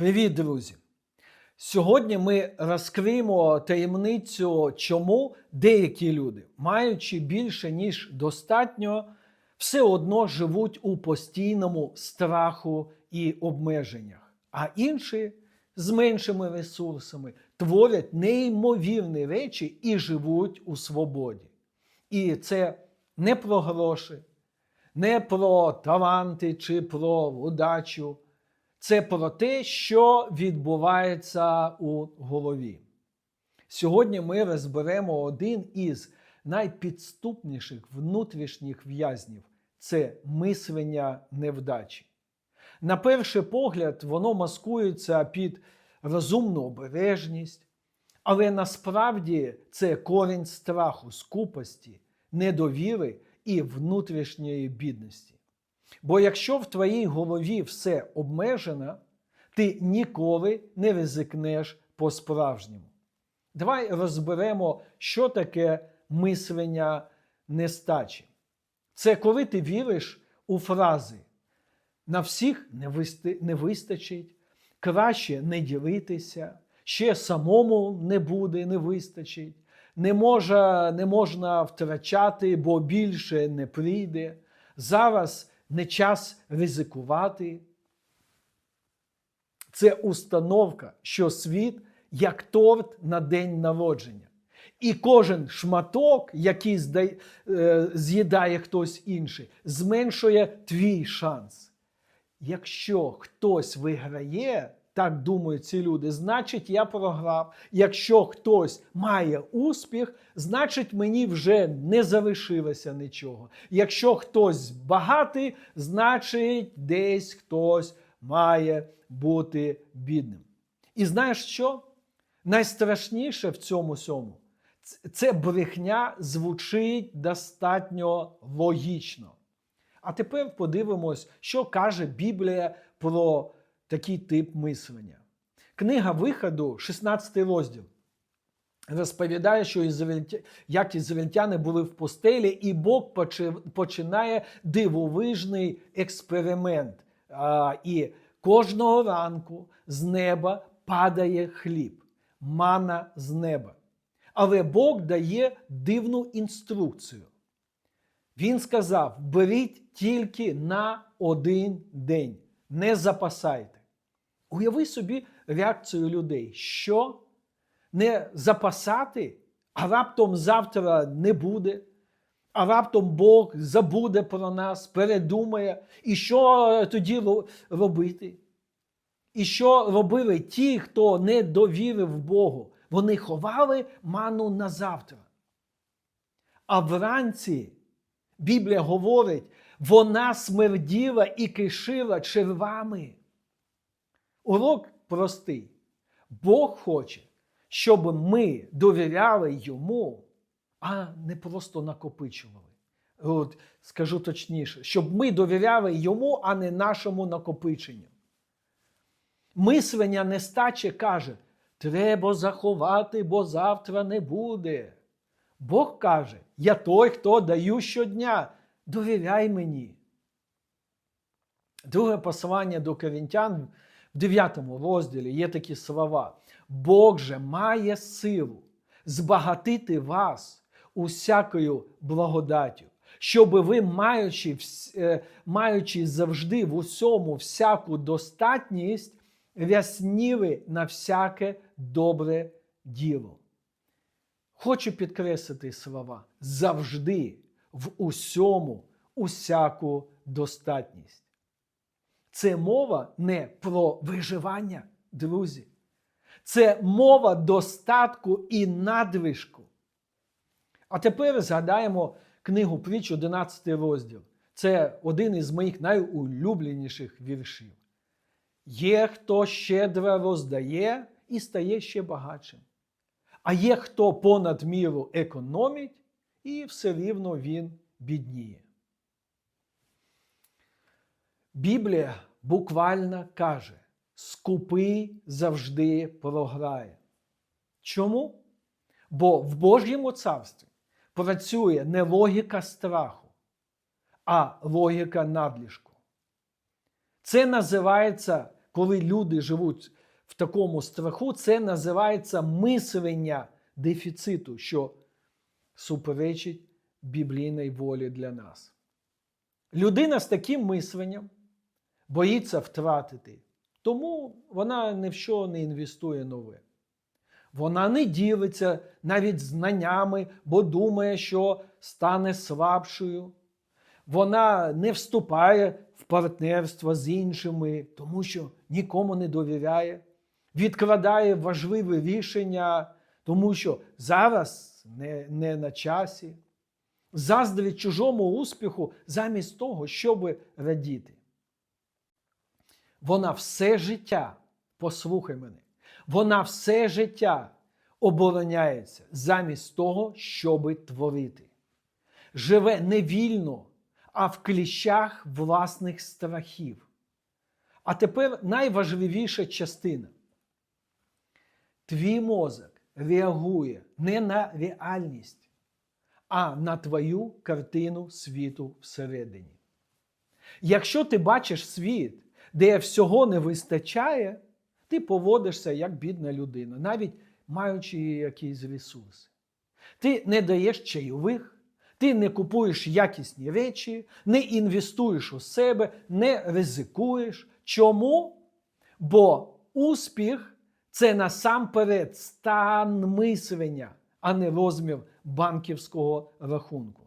Привіт, друзі! Сьогодні ми розкриємо таємницю, чому деякі люди, маючи більше ніж достатньо, все одно живуть у постійному страху і обмеженнях, а інші з меншими ресурсами творять неймовірні речі і живуть у свободі. І це не про гроші, не про таланти чи про удачу. Це про те, що відбувається у голові. Сьогодні ми розберемо один із найпідступніших внутрішніх в'язнів це мислення невдачі. На перший погляд, воно маскується під розумну обережність, але насправді це корінь страху, скупості, недовіри і внутрішньої бідності. Бо якщо в твоїй голові все обмежено, ти ніколи не ризикнеш по-справжньому. Давай розберемо, що таке мислення нестачі. Це коли ти віриш у фрази на всіх не, вистачить, краще не ділитися, ще самому не буде, не вистачить, не, може, не можна втрачати, бо більше не прийде. Зараз не час ризикувати. Це установка, що світ як торт на день народження. І кожен шматок, який з'їдає хтось інший, зменшує твій шанс. Якщо хтось виграє, так думають ці люди, значить я програв. Якщо хтось має успіх, значить мені вже не залишилося нічого. Якщо хтось багатий, значить десь хтось має бути бідним. І знаєш що? Найстрашніше в цьому всьому це брехня звучить достатньо логічно. А тепер подивимось, що каже Біблія про такий тип мислення. Книга виходу, 16 розділ, розповідає, що як ізраїльтяни були в постелі, і Бог починає дивовижний експеримент. І кожного ранку з неба падає хліб, мана з неба. Але Бог дає дивну інструкцію. Він сказав: беріть тільки на один день, не запасайте. Уяви собі реакцію людей, що не запасати, а раптом завтра не буде, а раптом Бог забуде про нас, передумає, і що тоді робити? І що робили ті, хто не довірив Богу? Вони ховали ману на завтра. А вранці Біблія говорить, вона смерділа і кишила червами. Урок простий. Бог хоче, щоб ми довіряли йому, а не просто накопичували. От, Скажу точніше, щоб ми довіряли йому, а не нашому накопиченню. Мислення нестачі каже, треба заховати, бо завтра не буде. Бог каже, я той, хто даю щодня, довіряй мені. Друге послання до корінтян в 9 розділі є такі слова. Бог же має силу збагатити вас усякою благодаттю, щоб ви, маючи, е, маючи завжди в усьому всяку достатність, рясніли на всяке добре діло. Хочу підкреслити слова завжди в усьому усяку достатність. Це мова не про виживання, друзі. Це мова достатку і надвижку. А тепер згадаємо книгу притч 11 розділ. Це один із моїх найулюбленіших віршів. Є, хто щедро роздає і стає ще багатшим. А є хто понад міру економить, і все рівно він бідніє. Біблія буквально каже: скупий завжди програє. Чому? Бо в Божому царстві працює не логіка страху, а логіка надлишку. Це називається коли люди живуть в такому страху, це називається мислення дефіциту, що суперечить біблійній волі для нас. Людина з таким мисленням боїться втратити, тому вона ні в що не інвестує нове. Вона не ділиться навіть знаннями, бо думає, що стане слабшою. Вона не вступає в партнерство з іншими, тому що нікому не довіряє, відкладає важливі рішення, тому що зараз не, не на часі, заздрить чужому успіху замість того, щоб радіти. Вона все життя, послухай мене, вона все життя обороняється замість того, щоби творити. Живе не вільно, а в кліщах власних страхів. А тепер найважливіша частина. Твій мозок реагує не на реальність, а на твою картину світу всередині. Якщо ти бачиш світ, де всього не вистачає, ти поводишся як бідна людина, навіть маючи якісь ресурси. Ти не даєш чайових, ти не купуєш якісні речі, не інвестуєш у себе, не ризикуєш. Чому? Бо успіх це насамперед стан мислення, а не розмір банківського рахунку.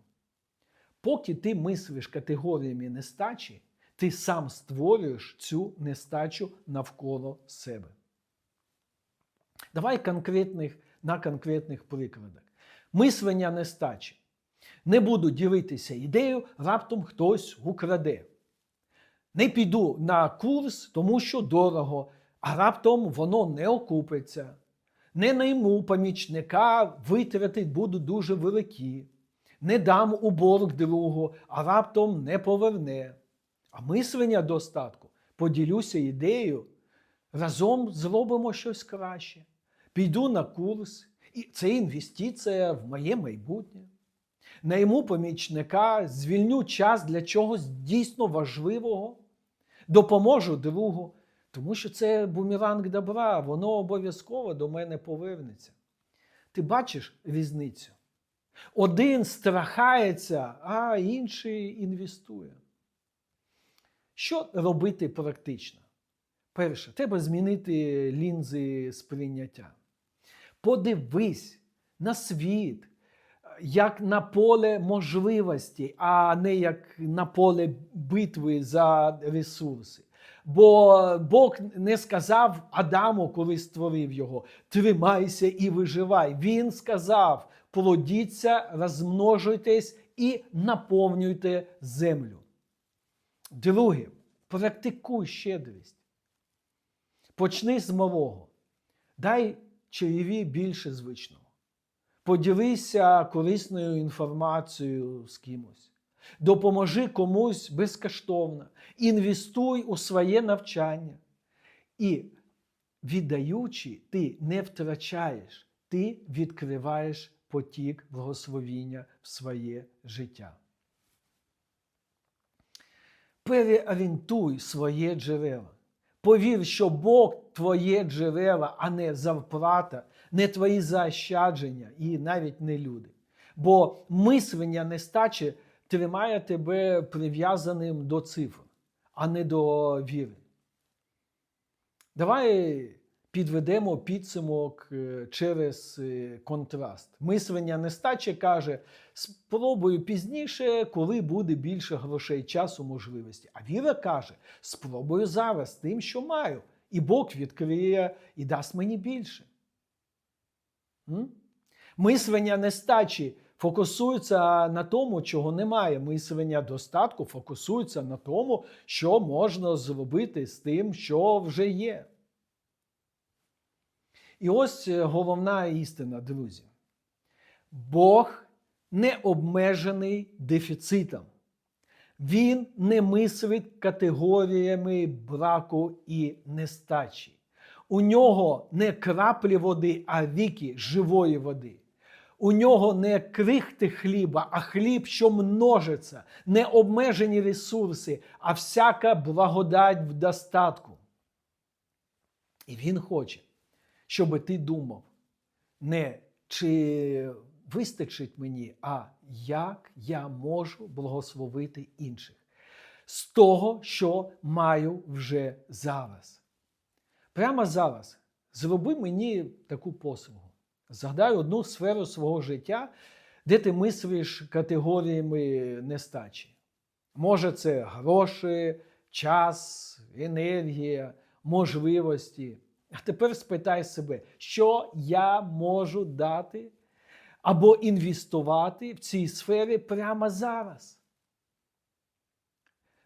Поки ти мислиш категоріями нестачі, ти сам створюєш цю нестачу навколо себе. Давай конкретних, на конкретних прикладах. Мислення нестачі. Не буду ділитися ідеєю, раптом хтось украде. Не піду на курс, тому що дорого, а раптом воно не окупиться. Не найму помічника, витрати будуть дуже великі. Не дам у борг другу, а раптом не поверне. А мислення достатку поділюся ідеєю, разом зробимо щось краще. Піду на курс, і це інвестиція в моє майбутнє. Найму помічника, звільню час для чогось дійсно важливого, допоможу другу, тому що це бумеранг добра, воно обов'язково до мене повернеться. Ти бачиш різницю? Один страхається, а інший інвестує. Що робити практично? Перше, треба змінити лінзи сприйняття. Подивись на світ, як на поле можливості, а не як на поле битви за ресурси. Бо Бог не сказав Адаму, коли створив його: тримайся і виживай. Він сказав: плодіться, розмножуйтесь і наповнюйте землю. Друге, практикуй щедрість. Почни з малого. Дай чаєві більше звичного. Поділися корисною інформацією з кимось. Допоможи комусь безкоштовно. Інвестуй у своє навчання. І, віддаючи, ти не втрачаєш, ти відкриваєш потік благословіння в своє життя. Переорієнтуй своє джерело. Повір, що Бог твоє джерело, а не зарплата, не твої заощадження і навіть не люди. Бо мислення нестачі тримає тебе прив'язаним до цифр, а не до віри. Давай підведемо підсумок е, через е, контраст. Мислення нестачі каже: спробую пізніше, коли буде більше грошей, часу, можливості. А віра каже: спробую зараз тим, що маю, і Бог відкриє і дасть мені більше. М? Мислення нестачі фокусується на тому, чого немає. Мислення достатку фокусується на тому, що можна зробити з тим, що вже є. І ось е, головна істина, друзі. Бог не обмежений дефіцитом. Він не мислить категоріями браку і нестачі. У нього не краплі води, а віки живої води. У нього не крихти хліба, а хліб, що множиться, не обмежені ресурси, а всяка благодать в достатку. І Він хоче, щоб ти думав не чи вистачить мені, а як я можу благословити інших з того, що маю вже зараз. Прямо зараз зроби мені таку послугу. Згадай одну сферу свого життя, де ти мислиш категоріями нестачі. Може, це гроші, час, енергія, можливості. А тепер спитай себе, що я можу дати або інвестувати в цій сфері прямо зараз.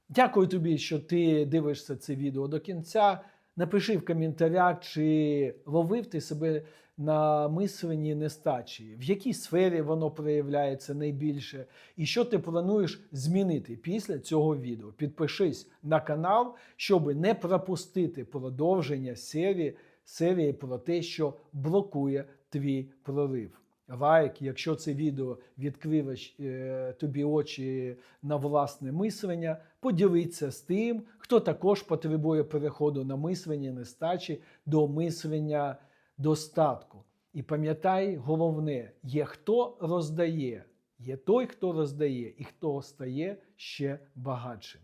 Дякую тобі, що ти дивишся це відео до кінця. Напиши в коментарях, чи ловив ти себе на мисленні нестачі, в якій сфері воно проявляється найбільше, і що ти плануєш змінити після цього відео. Підпишись на канал, щоб не пропустити продовження серії, серії про те, що блокує твій прорив. Лайк, якщо це відео відкрило е, тобі очі на власне мислення, поділіться з тим, хто також потребує переходу на мислення нестачі до мислення достатку. І пам'ятай, головне, є хто роздає, є той, хто роздає, і хто стає ще багатшим.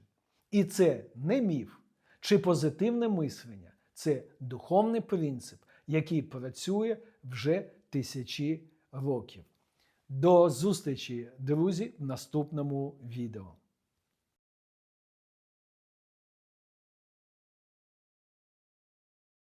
І це не міф чи позитивне мислення, це духовний принцип, який працює вже тисячі років. До зустрічі, друзі, в наступному відео.